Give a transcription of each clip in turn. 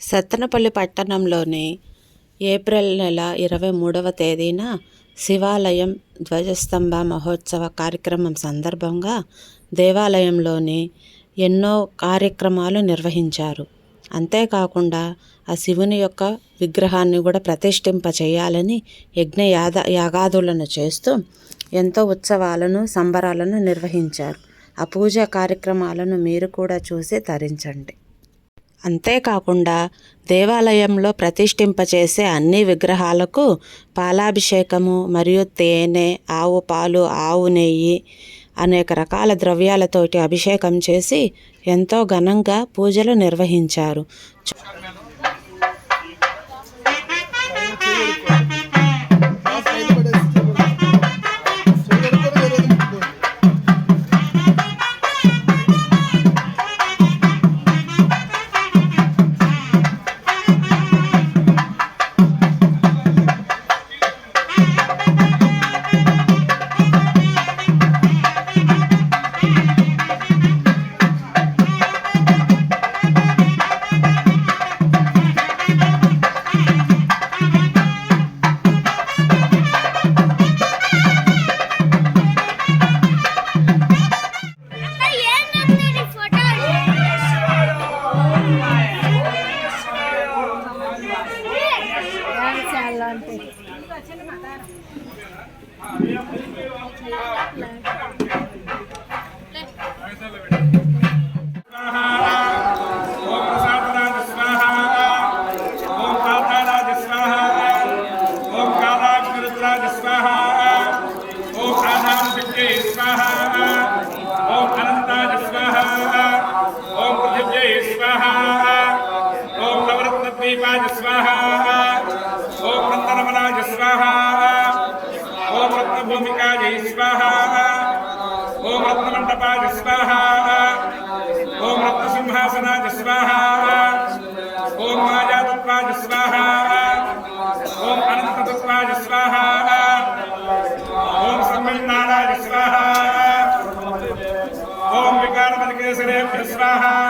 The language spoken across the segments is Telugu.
సత్తెనపల్లి పట్టణంలోని ఏప్రిల్ నెల ఇరవై మూడవ తేదీన శివాలయం ధ్వజస్తంభ మహోత్సవ కార్యక్రమం సందర్భంగా దేవాలయంలోని ఎన్నో కార్యక్రమాలు నిర్వహించారు. అంతేకాకుండా ఆ శివుని యొక్క విగ్రహాన్ని కూడా ప్రతిష్ఠింప చేయాలని యజ్ఞ యాద యాగాదులను చేస్తూ ఎంతో ఉత్సవాలను సంబరాలను నిర్వహించారు. ఆ పూజా కార్యక్రమాలను మీరు కూడా చూసి తరించండి. అంతేకాకుండా దేవాలయంలో ప్రతిష్ఠింపచేసే అన్ని విగ్రహాలకు పాలాభిషేకము మరియు తేనె ఆవు పాలు ఆవు నెయ్యి అనేక రకాల ద్రవ్యాలతోటి అభిషేకం చేసి ఎంతో ఘనంగా పూజలు నిర్వహించారు. రత్నభూమికాజై స్వాహ. ఓం రత్నమంటపాజ స్వాహ. ఓం రత్నసింహాసనాజ స్వాహ. ఓం మాయాతత్వాజ స్వాహ. ఓం అనంతతత్వాజ స్వాహ. ఓం సమ్మిళనారాజ స్వాహ. ఓం వికారమతికేసరేభ్య స్వాహ.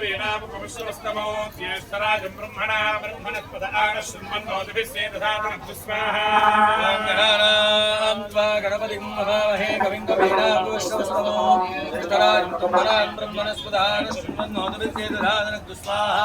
वीरापकमिश्रस्तमो ज्येष्ठराजम् ब्रह्मणा ब्रह्मणस्पद आनश्रह्मन्नोदिभिस्वेदधारणम् त्वा गणपतिम् महामहे कविन्दवीरापकमिश्रस्तमो धृतराजम् ब्रह्मणाम् ब्रह्मणस्पद आनश्रह्मन्नोदिभिस्वेदधारणम् दुःस्वाहा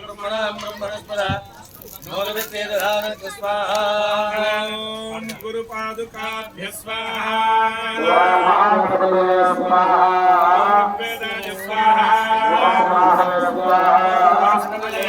బ్రహ్మణాం బ్రహ్మణస్పదాన శృణ్వన్నోదవిద్యేదధాతన గురుపాదుకాభ్య స్వాహ. వేదాయ స్వాహ. భాస్కరయ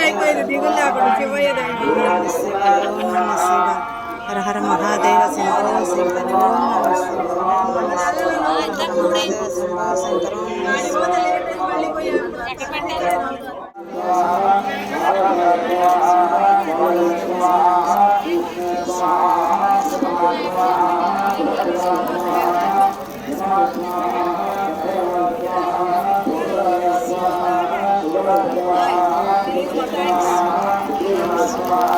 అయిపోయింది దిగులు లేకుండా శివయ్య దైవం నమస్తే నమస్తే హర హర మహాదేవ శంకరో శంకరో శంకరో Thanks.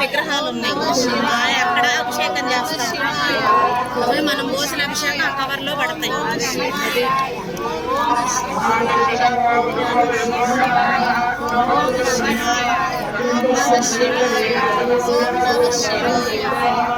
విగ్రహాలు ఉన్నాయి అక్కడ అభిషేకం చేస్తారు అవి మనం పోసిన అభిషేకం ఆ కవర్లో పడతాయి శివాయ శివాయ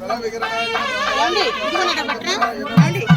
ఇదిగోండి ఇదిగోండి అక్కడ పట్టరా